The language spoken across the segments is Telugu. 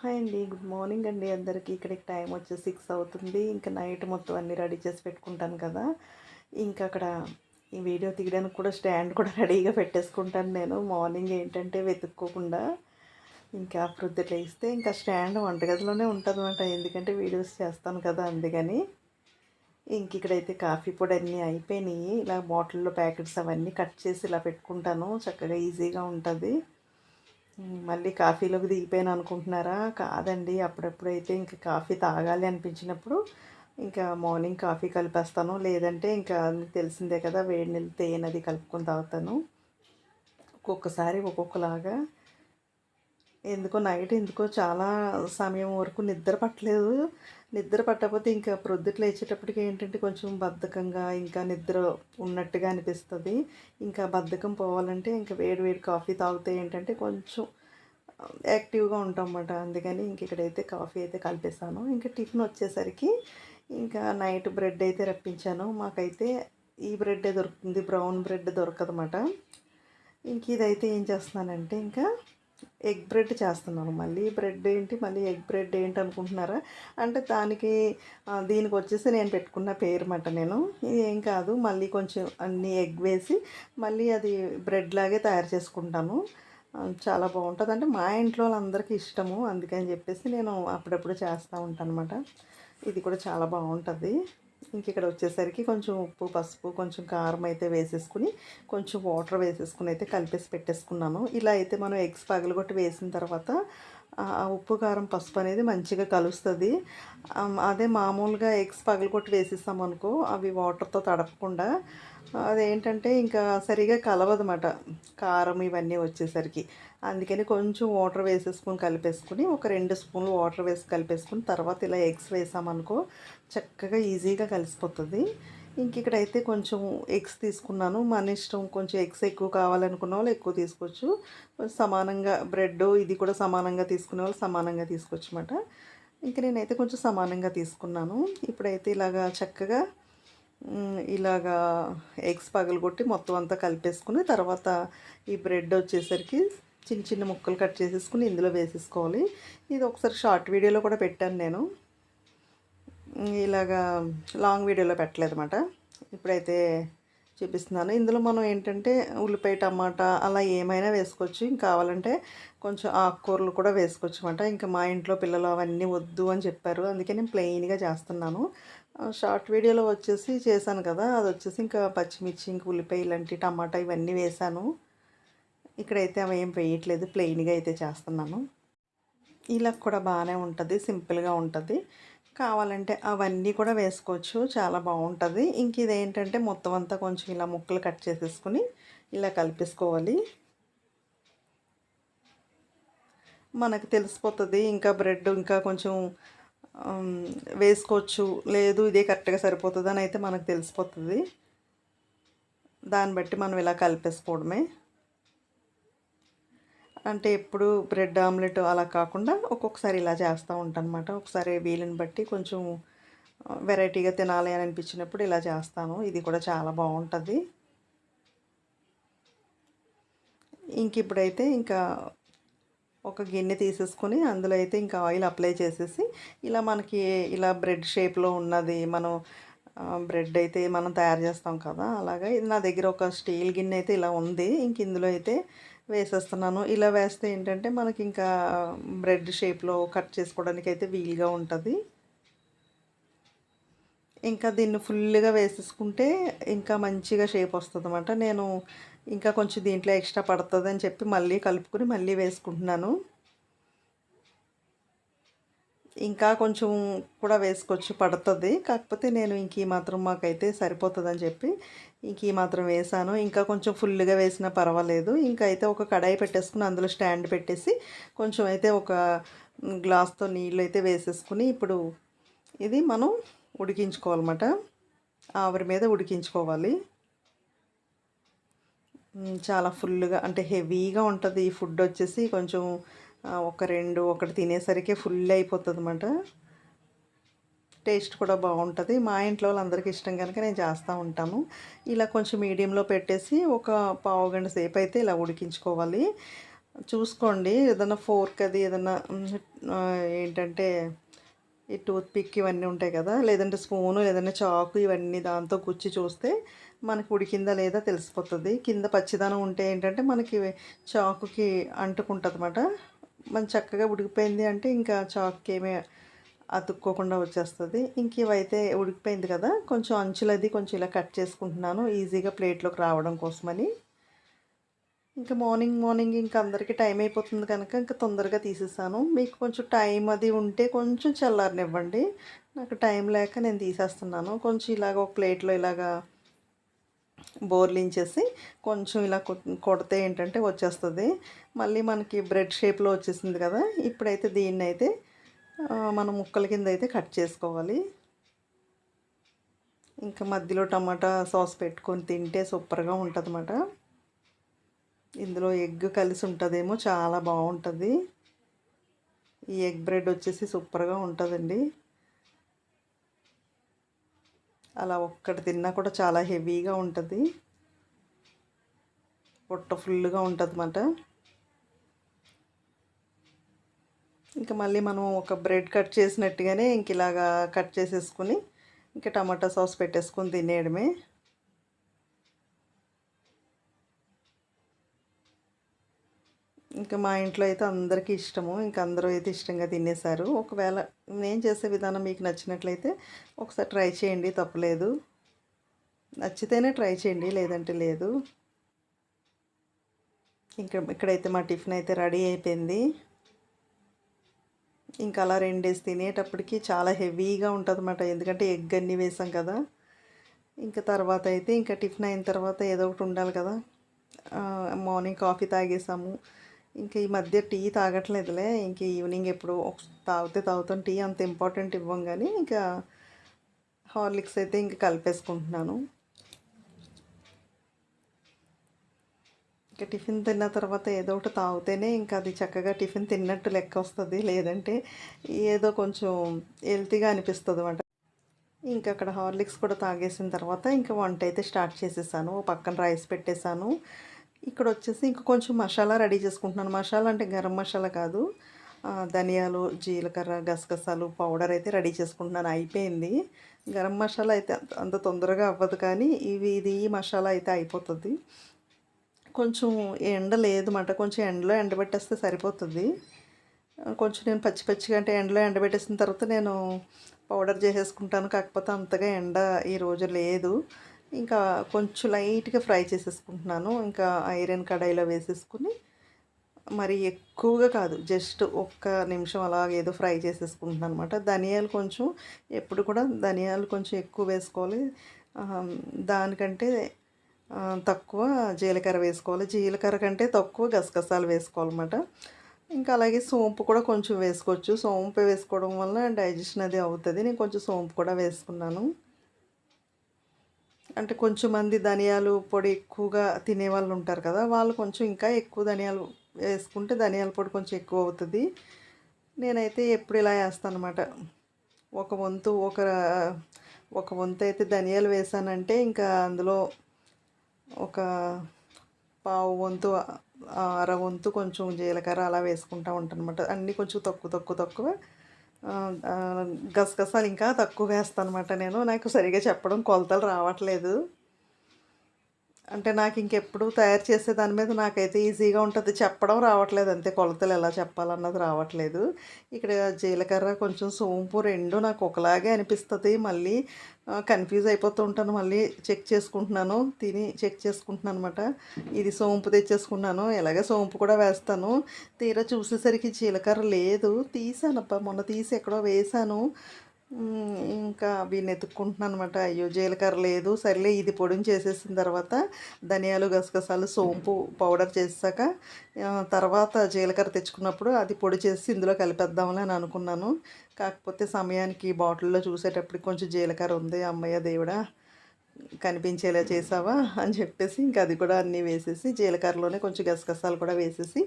హాయ్ అండి గుడ్ మార్నింగ్ అండి అందరికీ. ఇక్కడికి టైం వచ్చి సిక్స్ అవుతుంది. ఇంకా నైట్ మొత్తం అన్ని రెడీ చేసి పెట్టుకుంటాను కదా. ఇంకా అక్కడ ఈ వీడియో తీయడానికి కూడా స్టాండ్ కూడా రెడీగా పెట్టేసుకుంటాను నేను. మార్నింగ్ ఏంటంటే వెతుక్కోకుండా ఇంకా ప్రొద్దుట ఇస్తే ఇంకా స్టాండ్ వంటగదిలోనే ఉంటుందన్నమాట. ఎందుకంటే వీడియోస్ చేస్తాను కదా అందుకని. ఇంక ఇక్కడైతే కాఫీ పొడి అన్నీ అయిపోయినాయి. ఇలా బాటిల్లో ప్యాకెట్స్ అవన్నీ కట్ చేసి ఇలా పెట్టుకుంటాను. చక్కగా ఈజీగా ఉంటుంది. మళ్ళీ కాఫీలోకి దిగిపోయాను అనుకుంటున్నారా? కాదండి. అప్పుడప్పుడైతే ఇంకా కాఫీ తాగాలి అనిపించినప్పుడు ఇంకా మార్నింగ్ కాఫీ కలిపేస్తాను. లేదంటే ఇంకా మీకు తెలిసిందే కదా వేడి నీళ్ళు తేనది కలుపుకొని తాగుతాను. ఒక్కొక్కసారి ఒక్కొక్కలాగా. ఎందుకో నైట్ ఎందుకో చాలా సమయం వరకు నిద్ర పట్టలేదు. నిద్ర పట్టకపోతే ఇంకా ప్రొద్దుట్లు లేచేటప్పటికి ఏంటంటే కొంచెం బద్ధకంగా ఇంకా నిద్ర ఉన్నట్టుగా అనిపిస్తుంది. ఇంకా బద్ధకం పోవాలంటే ఇంకా వేడి వేడి కాఫీ తాగితే ఏంటంటే కొంచెం యాక్టివ్గా ఉంటాం అన్నమాట అందుకని ఇంక ఇక్కడైతే కాఫీ అయితే కలిపేసాను ఇంకా టిఫిన్ వచ్చేసరికి ఇంకా నైట్ బ్రెడ్ అయితే రప్పించాను. మాకైతే ఈ బ్రెడ్డే దొరుకుతుంది బ్రౌన్ బ్రెడ్ దొరకదన్నమాట. ఇంక ఇదైతే ఏం చేస్తున్నానంటే ఇంకా ఎగ్ బ్రెడ్ చేస్తున్నాను. మళ్ళీ బ్రెడ్ ఏంటి? మళ్ళీ ఎగ్ బ్రెడ్ ఏంటి అనుకుంటున్నారా? అంటే దానికి దీనికి వచ్చేసి నేను పెట్టుకున్న పేరు మాట నేను. ఇది ఏం కాదు మళ్ళీ కొంచెం అన్ని ఎగ్ వేసి మళ్ళీ అది బ్రెడ్ లాగే తయారు చేసుకుంటాను. చాలా బాగుంటుంది. అంటే మా ఇంట్లో వాళ్ళందరికీ ఇష్టము. అందుకని చెప్పేసి నేను అప్పుడప్పుడు చేస్తూ ఉంటాను అనమాట ఇది కూడా చాలా బాగుంటుంది. ఇంక ఇక్కడ వచ్చేసరికి కొంచెం ఉప్పు పసుపు కొంచెం కారం అయితే వేసేసుకుని కొంచెం వాటర్ వేసేసుకుని అయితే కలిపేసి పెట్టేసుకున్నాను. ఇలా అయితే మనం ఎగ్స్ పగలగొట్టి వేసిన తర్వాత ఆ ఉప్పు కారం పసుపు అనేది మంచిగా కలుస్తుంది. అదే మామూలుగా ఎగ్స్ పగలగొట్టి వేసేస్తాం అనుకో అవి వాటర్తో తడపకుండా అదేంటంటే ఇంకా సరిగా కలవదన్నమాట. కారం ఇవన్నీ వచ్చేసరికి. అందుకని కొంచెం వాటర్ వేసేసుకుని కలిపేసుకుని ఒక రెండు స్పూన్లు వాటర్ వేసి కలిపేసుకుని తర్వాత ఇలా ఎగ్స్ వేసామనుకో చక్కగా ఈజీగా కలిసిపోతుంది. ఇంక ఇక్కడైతే కొంచెం ఎగ్స్ తీసుకున్నాను. మన ఇష్టం కొంచెం ఎగ్స్ ఎక్కువ కావాలనుకున్న వాళ్ళు ఎక్కువ తీసుకోవచ్చు. సమానంగా బ్రెడ్ ఇది కూడా సమానంగా తీసుకునే వాళ్ళు సమానంగా తీసుకోవచ్చు అనమాట ఇంక నేనైతే కొంచెం సమానంగా తీసుకున్నాను. ఇప్పుడైతే ఇలాగా చక్కగా ఇలాగా ఎగ్స్ పగలగొట్టి మొత్తం అంతా కలిపేసుకుని తర్వాత ఈ బ్రెడ్ వచ్చేసరికి చిన్న చిన్న ముక్కలు కట్ చేసేసుకుని ఇందులో వేసేసుకోవాలి. ఇది ఒకసారి షార్ట్ వీడియోలో కూడా పెట్టాను నేను. ఇలాగా లాంగ్ వీడియోలో పెట్టలేదు అనమాట ఇప్పుడైతే చూపిస్తున్నాను. ఇందులో మనం ఏంటంటే ఉల్లిపాయ టమాటా అలా ఏమైనా వేసుకోవచ్చు. ఇంకా కావాలంటే కొంచెం ఆకుకూరలు కూడా వేసుకోవచ్చు అనమాట ఇంకా మా ఇంట్లో పిల్లలు అవన్నీ వద్దు అని చెప్పారు. అందుకే నేను ప్లెయిన్గా చేస్తున్నాను. షార్ట్ వీడియోలో వచ్చేసి చేశాను కదా. అది వచ్చేసి ఇంకా పచ్చిమిర్చి ఇంకా ఉల్లిపాయ ఇలాంటి టమాటా ఇవన్నీ వేసాను ఇక్కడైతే అవి ఏం వేయట్లేదు ప్లెయిన్గా అయితే చేస్తున్నాను. ఇలా కూడా బాగానే ఉంటుంది సింపుల్గా ఉంటుంది. కావాలంటే అవన్నీ కూడా వేసుకోవచ్చు చాలా బాగుంటుంది. ఇంక ఇదేంటంటే మొత్తం అంతా కొంచెం ఇలా ముక్కలు కట్ చేసేసుకుని ఇలా కలిపేసుకోవాలి. మనకు తెలిసిపోతుంది ఇంకా బ్రెడ్ ఇంకా కొంచెం వేసుకోవచ్చు. లేదు ఇదే కరెక్ట్గా సరిపోతుంది అని అయితే మనకు తెలిసిపోతుంది. దాన్ని బట్టి మనం ఇలా కలిపేసుకోవడమే. అంటే ఎప్పుడు బ్రెడ్ ఆమ్లెట్ అలా కాకుండా ఒక్కొక్కసారి ఇలా చేస్తూ ఉంటాను అనమాట ఒకసారి వీలుని బట్టి కొంచెం వెరైటీగా తినాలి అని అనిపించినప్పుడు ఇలా చేస్తాను. ఇది కూడా చాలా బాగుంటుంది. ఇంక ఇప్పుడైతే ఇంకా ఒక గిన్నె తీసేసుకొని అందులో అయితే ఇంకా ఆయిల్ అప్లై చేసేసి ఇలా మనకి ఇలా బ్రెడ్ షేప్లో ఉన్నది మనం బ్రెడ్ అయితే మనం తయారు చేస్తాం కదా అలాగా ఇది నా దగ్గర ఒక స్టీల్ గిన్నె అయితే ఇలా ఉంది. ఇంక ఇందులో అయితే వేసేస్తున్నాను. ఇలా వేస్తే ఏంటంటే మనకి ఇంకా బ్రెడ్ షేప్లో కట్ చేసుకోవడానికి అయితే వీలుగా ఉంటుంది. ఇంకా దీన్ని ఫుల్గా వేసేసుకుంటే ఇంకా మంచిగా షేప్ వస్తుంది అనమాట నేను ఇంకా కొంచెం దీంట్లో ఎక్స్ట్రా పడుతుంది అని చెప్పి మళ్ళీ కలుపుకొని మళ్ళీ వేసుకుంటున్నాను. ఇంకా కొంచెం కూడా వేసుకోవచ్చు పడుతుంది. కాకపోతే నేను ఇంక ఈ మాత్రం మాకైతే సరిపోతుందని చెప్పి ఇంక ఈ మాత్రం వేసాను. ఇంకా కొంచెం ఫుల్గా వేసినా పర్వాలేదు. ఇంకా అయితే ఒక కడాయి పెట్టేసుకుని అందులో స్టాండ్ పెట్టేసి కొంచెం అయితే ఒక గ్లాస్తో నీళ్ళు అయితే వేసేసుకుని ఇప్పుడు ఇది మనం ఉడికించుకోవాలన్నమాట. ఆవిరి మీద ఉడికించుకోవాలి. చాలా ఫుల్గా అంటే హెవీగా ఉంటుంది ఈ ఫుడ్ వచ్చేసి. కొంచెం ఒక రెండు ఒకటి తినేసరికి ఫుల్ అయిపోతుంది అనమాట టేస్ట్ కూడా బాగుంటుంది. మా ఇంట్లో వాళ్ళందరికీ ఇష్టం కనుక నేను చేస్తూ ఉంటాను. ఇలా కొంచెం మీడియంలో పెట్టేసి ఒక పావు గంట సేపు అయితే ఇలా ఉడికించుకోవాలి. చూసుకోండి ఏదైనా ఫోర్క్ అది ఏదైనా ఏంటంటే ఈ టూత్ పిక్ ఇవన్నీ ఉంటాయి కదా లేదంటే స్పూను లేదంటే చాకు ఇవన్నీ దాంతో గుచ్చి చూస్తే మనకి ఉడికిందా లేదా తెలిసిపోతుంది. కింద పచ్చిదనం ఉంటే ఏంటంటే మనకి చాకుకి అంటుకుంటుంది అనమాట మన చక్కగా ఉడికిపోయింది అంటే ఇంకా చాకుకి ఏమీ అతుక్కోకుండా వచ్చేస్తుంది. ఇంక ఇవైతే ఉడికిపోయింది కదా కొంచెం అంచులది కొంచెం ఇలా కట్ చేసుకుంటున్నాను. ఈజీగా ప్లేట్లోకి రావడం కోసమని. ఇంకా మార్నింగ్ మార్నింగ్ ఇంకా అందరికీ టైం అయిపోతుంది కనుక ఇంకా తొందరగా తీసేసాను. మీకు కొంచెం టైం అది ఉంటే కొంచెం చల్లారనివ్వండి. నాకు టైం లేక నేను తీసేస్తున్నాను. కొంచెం ఇలాగ ఒక ప్లేట్లో ఇలాగా బోర్లించేసి కొంచెం ఇలా కొ- కొడితే ఏంటంటే వచ్చేస్తుంది. మళ్ళీ మనకి బ్రెడ్ షేప్లో వచ్చేసింది కదా ఇప్పుడైతే దీన్ని అయితే మనం ముక్కల కింద అయితే కట్ చేసుకోవాలి. ఇంకా మధ్యలో టమాటా సాస్ పెట్టుకొని తింటే సూపర్గా ఉంటుంది ఇందులో ఎగ్ కలిసి ఉంటుందేమో చాలా బాగుంటుంది. ఈ ఎగ్ బ్రెడ్ వచ్చేసి సూపర్గా ఉంటుందండి. అలా ఒక్కటి తిన్నా కూడా చాలా హెవీగా ఉంటుంది. పొట్ట ఫుల్గా ఉంటుంది అన్నమాట ఇంకా మళ్ళీ మనం ఒక బ్రెడ్ కట్ చేసినట్టుగానే ఇంక ఇలాగా కట్ చేసేసుకుని ఇంకా టమాటా సాస్ పెట్టేసుకొని తినేయడమే. ఇంకా మా ఇంట్లో అయితే అందరికీ ఇష్టము. ఇంకా అందరూ అయితే ఇష్టంగా తినేశారు. ఒకవేళ నేను చేసే విధానం మీకు నచ్చినట్లయితే ఒకసారి ట్రై చేయండి తప్పలేదు. నచ్చితేనే ట్రై చేయండి లేదంటే లేదు. ఇంకా ఇక్కడైతే మా టిఫిన్ అయితే రెడీ అయిపోయింది. ఇంకా అలా రెండేసి తినేటప్పటికి చాలా హెవీగా ఉంటుంది అన్నమాట ఎందుకంటే ఎగ్ అన్ని వేసాం కదా. ఇంకా తర్వాత అయితే ఇంకా టిఫిన్ అయిన తర్వాత ఏదో ఒకటి ఉండాలి కదా. మార్నింగ్ కాఫీ తాగేసాము. ఇంకా ఈ మధ్య టీ తాగట్లేదులే. ఇంక ఈవినింగ్ ఎప్పుడు తాగితే తాగుతాం. టీ అంత ఇంపార్టెంట్ ఇవ్వం కానీ ఇంకా హార్లిక్స్ అయితే ఇంకా కలిపేసుకుంటున్నాను. ఇంకా టిఫిన్ తిన్న తర్వాత ఏదో ఒకటి తాగితేనే ఇంకా అది చక్కగా టిఫిన్ తిన్నట్టు లెక్క వస్తుంది. లేదంటే ఏదో కొంచెం హెల్తీగా అనిపిస్తుంది అన్నమాట ఇంకా అక్కడ హార్లిక్స్ కూడా తాగేసిన తర్వాత ఇంకా వంట అయితే స్టార్ట్ చేసేసాను. ఓ పక్కన రైస్ పెట్టేశాను. ఇక్కడ వచ్చేసి ఇంకా కొంచెం మసాలా రెడీ చేసుకుంటున్నాను. మసాలా అంటే గరం మసాలా కాదు. ధనియాలు జీలకర్ర గసగసాలు పౌడర్ అయితే రెడీ చేసుకుంటున్నాను. అయిపోయింది. గరం మసాలా అయితే అంత అంత తొందరగా అవ్వదు కానీ ఇవి ఇది ఈ మసాలా అయితే అయిపోతుంది. కొంచెం ఎండ లేదన్నమాట. కొంచెం ఎండలో ఎండబెట్టేస్తే సరిపోతుంది. కొంచెం నేను పచ్చి పచ్చిగా అంటే ఎండలో ఎండబెట్టేసిన తర్వాత నేను పౌడర్ చేసేసుకుంటాను. కాకపోతే అంతగా ఎండ ఈ రోజు లేదు. ఇంకా కొంచెం లైట్గా ఫ్రై చేసేసుకుంటున్నాను. ఇంకా ఐరన్ కడాయిలో వేసేసుకుని మరి ఎక్కువగా కాదు జస్ట్ ఒక్క నిమిషం అలాగ ఏదో ఫ్రై చేసేసుకుంటున్నాను అనమాట ధనియాలు కొంచెం ఎప్పుడు కూడా ధనియాలు కొంచెం ఎక్కువ వేసుకోవాలి. దానికంటే తక్కువ జీలకర్ర వేసుకోవాలి. జీలకర్ర కంటే తక్కువ గసగసాలు వేసుకోవాలన్నమాట. ఇంకా అలాగే సోంపు కూడా కొంచెం వేసుకోవచ్చు. సోంపు వేసుకోవడం వల్ల డైజెషన్ అది అవుతుంది. నేను కొంచెం సోంపు కూడా వేసుకున్నాను. అంటే కొంచెం మంది ధనియాలు పొడి ఎక్కువగా తినే వాళ్ళు ఉంటారు కదా వాళ్ళు కొంచెం ఇంకా ఎక్కువ ధనియాలు వేసుకుంటే ధనియాల పొడి కొంచెం ఎక్కువ అవుతుంది. నేనైతే ఎప్పుడు ఇలా వేస్తాను అనమాట ఒక వంతు ఒక ఒక వంతు అయితే ధనియాలు వేసానంటే ఇంకా అందులో ఒక పావు వంతు అర వంతు కొంచెం జీలకర్ర అలా వేసుకుంటా ఉంటాను అనమాట అన్నీ కొంచెం తక్కువ తక్కువ తక్కువ. గసగసాలు ఇంకా తక్కువ వేస్తాను అనమాట నేను. నాకు సరిగా చెప్పడం కొలతలు రావట్లేదు. అంటే నాకు ఇంకెప్పుడు తయారు చేసే దాని మీద నాకైతే ఈజీగా ఉంటుంది. చెప్పడం రావట్లేదు అంతే. కొలతలు ఎలా చెప్పాలన్నది రావట్లేదు. ఇక్కడ జీలకర్ర కొంచెం సోంపు రెండు నాకు ఒకలాగే అనిపిస్తుంది. మళ్ళీ కన్ఫ్యూజ్ అయిపోతూ ఉంటాను. మళ్ళీ చెక్ చేసుకుంటున్నాను. తిని చెక్ చేసుకుంటున్నాను అనమాట ఇది సోంపు తెచ్చేసుకున్నాను. ఎలాగే సోంపు కూడా వేస్తాను. తీరా చూసేసరికి జీలకర్ర లేదు. తీసానబ్బా. మొన్న తీసి ఎక్కడో వేసాను. ఇంకా వీడిని ఎత్తుక్కుంటున్నాను అనమాట అయ్యో జీలకర్ర లేదు. సర్లే ఇది పొడిని చేసేసిన తర్వాత ధనియాలు గసగసాలు సోంపు పౌడర్ చేసాక తర్వాత జీలకర్ర తెచ్చుకున్నప్పుడు అది పొడి చేసి ఇందులో కలిపేద్దామని అని అనుకున్నాను. కాకపోతే సమయానికి బాటిల్లో చూసేటప్పటికి కొంచెం జీలకర్ర ఉంది. అమ్మయ్య దేవుడా. కనిపించేలా చేసావా అని చెప్పేసి ఇంకా అది కూడా అన్నీ వేసేసి జీలకర్రలోనే కొంచెం గసగసాలు కూడా వేసేసి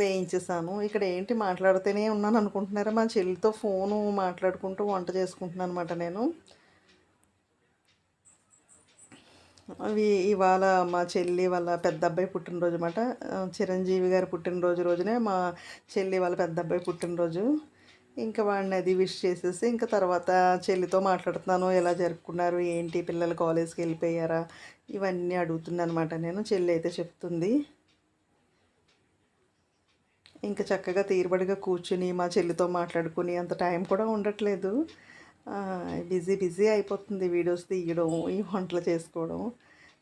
వేయించేసాను. ఇక్కడ ఏంటి మాట్లాడితేనే ఉన్నాను అనుకుంటున్నారా? మా చెల్లితో ఫోను మాట్లాడుకుంటూ వంట చేసుకుంటున్నాను అనమాట నేను. అవి ఇవాళ మా చెల్లి వాళ్ళ పెద్ద అబ్బాయి పుట్టినరోజు అనమాట చిరంజీవి గారి పుట్టినరోజు రోజునే మా చెల్లి వాళ్ళ పెద్ద అబ్బాయి పుట్టినరోజు. ఇంకా వాడిని అది విష్ చేసేసి ఇంకా తర్వాత చెల్లితో మాట్లాడుతున్నాను ఎలా జరుపుకున్నారు ఏంటి పిల్లలు కాలేజ్కి వెళ్ళిపోయారా ఇవన్నీ అడుగుతుంది అనమాట నేను చెల్లి అయితే చెప్తుంది. ఇంకా చక్కగా తీరుబడిగా కూర్చుని మా చెల్లితో మాట్లాడుకుని అంత టైం కూడా ఉండట్లేదు. బిజీ బిజీ అయిపోతుంది వీడియోస్ తీయడం ఈ వంటలు చేసుకోవడం.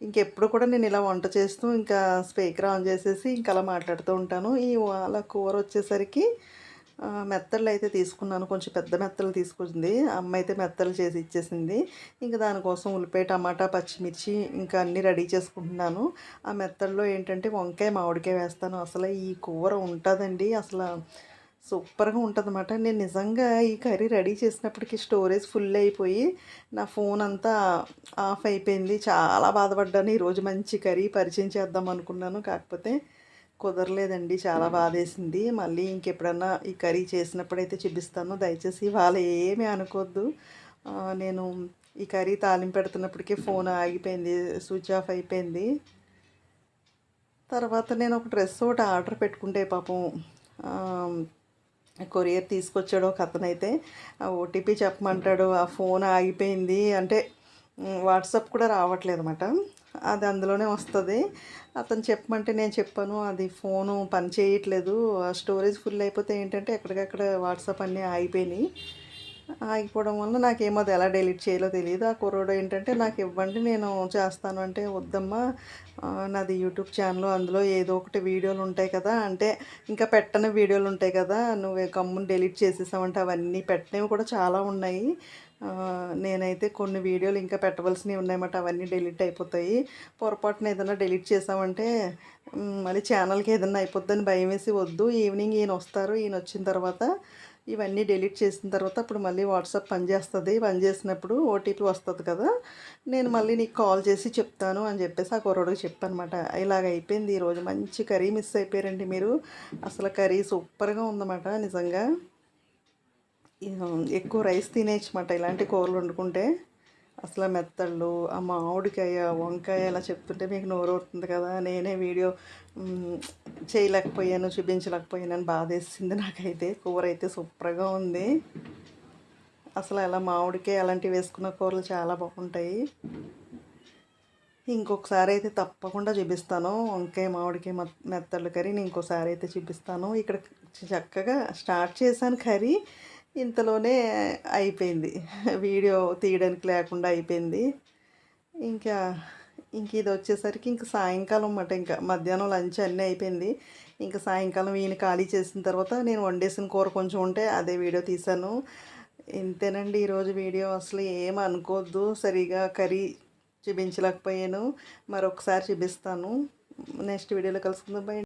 ఇంకెప్పుడు కూడా నేను ఇలా వంట చేస్తూ ఇంకా స్పీకర్ ఆన్ చేసేసి ఇంకా అలా మాట్లాడుతూ ఉంటాను. ఈ వాళ్ళ కూర వచ్చేసరికి మెత్తళ్ళు అయితే తీసుకున్నాను. కొంచెం పెద్ద మెత్తలు తీసుకుంది అమ్మ అయితే మెత్తలు చేసి ఇచ్చేసింది. ఇంకా దానికోసం ఉల్లిపాయ టమాటా పచ్చిమిర్చి ఇంకా అన్నీ రెడీ చేసుకుంటున్నాను. ఆ మెత్తల్లో ఏంటంటే వంకాయ మామిడికాయ వేస్తాను. అసలు ఈ కూర ఉంటుందండి. అసలు సూపర్గా ఉంటుందన్నమాట. నేను నిజంగా ఈ కర్రీ రెడీ చేసినప్పటికీ స్టోరేజ్ ఫుల్ అయిపోయి నా ఫోన్ అంతా ఆఫ్ అయిపోయింది. చాలా బాధపడ్డాను. ఈరోజు మంచి కర్రీ పరిచయం చేద్దాం అనుకున్నాను. కాకపోతే కుదరలేదండి. చాలా బాధేసింది. మళ్ళీ ఇంకెప్పుడన్నా ఈ కర్రీ చేసినప్పుడైతే చూపిస్తాను. దయచేసి వాళ్ళు ఏమీ అనుకోవద్దు నేను ఈ కర్రీ తాలింపు పెడుతున్నప్పటికీ ఫోన్ ఆగిపోయింది స్విచ్ ఆఫ్ అయిపోయింది. తర్వాత నేను ఒక డ్రెస్ ఒకటి ఆర్డర్ పెట్టుకుంటే పాపం కొరియర్ తీసుకొచ్చాడు ఒక అతనైతే. ఓటీపీ చెప్పమంటాడు ఆ ఫోన్ ఆగిపోయింది. అంటే వాట్సాప్ కూడా రావట్లేదు అనమాట అది అందులోనే వస్తుంది. అతను చెప్పమంటే నేను చెప్పాను అది ఫోను పని చేయట్లేదు. స్టోరేజ్ ఫుల్ అయిపోతే ఏంటంటే ఎక్కడికక్కడ వాట్సాప్ అన్నీ ఆగిపోయినాయి. ఆగిపోవడం వల్ల నాకేమో అది ఎలా డిలీట్ చేయాలో తెలియదు. ఆ కుర్రోడు ఏంటంటే నాకు ఇవ్వండి నేను చేస్తాను అంటే వద్దమ్మా. నాది యూట్యూబ్ ఛానల్ అందులో ఏదో ఒకటి వీడియోలు ఉంటాయి కదా అంటే ఇంకా పెట్టని వీడియోలు ఉంటాయి కదా నువ్వు కమ్ముని డిలీట్ చేసేసావంటే అవన్నీ పెట్టినవి కూడా చాలా ఉన్నాయి. నేనైతే కొన్ని వీడియోలు ఇంకా పెట్టవలసినవి ఉన్నాయన్నమాట అవన్నీ డిలీట్ అయిపోతాయి. పొరపాటున ఏదైనా డిలీట్ చేసామంటే మళ్ళీ ఛానల్కి ఏదైనా అయిపోద్దని భయం వేసి వద్దు. ఈవినింగ్ ఈయన వస్తారు ఈయన వచ్చిన తర్వాత ఇవన్నీ డిలీట్ చేసిన తర్వాత అప్పుడు మళ్ళీ వాట్సాప్ పనిచేస్తుంది పనిచేసినప్పుడు ఓటీపీ వస్తుంది కదా నేను మళ్ళీ నీకు కాల్ చేసి చెప్తాను అని చెప్పేసి ఆ కుర్రోడికి చెప్పనమాట ఇలాగ అయిపోయింది ఈరోజు. మంచి కర్రీ మిస్ అయిపోయారండి మీరు. అసలు కర్రీ సూపర్గా ఉందన్నమాట నిజంగా. ఎక్కువ రైస్ తినేయచ్చమాట ఇలాంటి కూరలు వండుకుంటే అసలు మెత్తళ్ళు ఆ మామిడికాయ వంకాయ అలా చెప్తుంటే మీకు నోరు అవుతుంది కదా. నేనే వీడియో చేయలేకపోయాను చూపించలేకపోయాను అని బాధేసింది నాకైతే. కూర అయితే సూపర్గా ఉంది. అసలు అలా మామిడికాయ అలాంటివి వేసుకున్న కూరలు చాలా బాగుంటాయి. ఇంకొకసారి అయితే తప్పకుండా చూపిస్తాను. వంకాయ మామిడికాయ మెత్తళ్ళు కర్రీ నేను ఇంకోసారి అయితే చూపిస్తాను. ఇక్కడ చక్కగా స్టార్ట్ చేశాను కర్రీ. ఇంతలోనే అయిపోయింది. వీడియో తీయడానికి లేకుండా అయిపోయింది. ఇంకా ఇంక ఇది వచ్చేసరికి ఇంక సాయంకాలం అన్నమాట. ఇంకా మధ్యాహ్నం లంచ్ అన్నీ అయిపోయింది. ఇంకా సాయంకాలం ఈయన ఖాళీ చేసిన తర్వాత నేను వండేసిన కూర కొంచెం ఉంటే అదే వీడియో తీశాను. ఇంతేనండి ఈరోజు వీడియో. అసలు ఏం అనుకోవద్దు. సరిగా కర్రీ చూపించలేకపోయాను. మరొకసారి చూపిస్తాను. నెక్స్ట్ వీడియోలో కలుసుకుందాం.